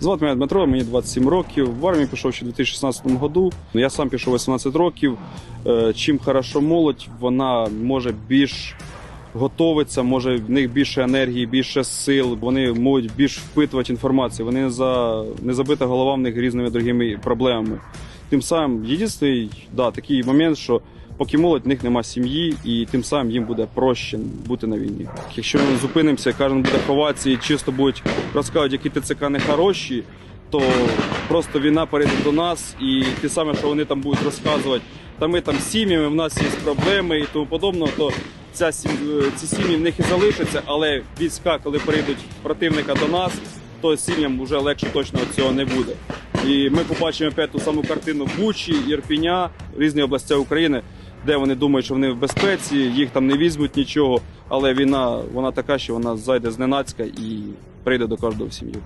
Звати мене Дмитро, мені 27 років. В армію пішов ще у 2016 году. Я сам пішов 18 років. Е, Чим хорошо молодь, вона може більш готовиться, може в них більше енергії, більше сил. Вони можуть більш впитувати інформацію. Вони за не забита голова в них різними другими проблемами. Тим самим єдиний да, такий момент, що поки молодь в них нема сім'ї, і тим самим їм буде проще бути на війні. Якщо ми зупинимося, кожен буде ховатися і чисто будуть розказувати, які ТЦК не хороші, то просто війна перейде до нас, і те саме, що вони там будуть розказувати, та ми там сім'ями, в нас є проблеми і тому подобне, то ця сім- ці сім'ї в них і залишаться, але війська, коли прийдуть противника до нас, то сім'ям вже легше точно цього не буде. І ми побачимо опять ту саму картину Бучі, Ірпіня, різні області України, де вони думають, що вони в безпеці, їх там не візьмуть нічого. Але війна вона така, що вона зайде зненацька і прийде до кожного в сім'ю.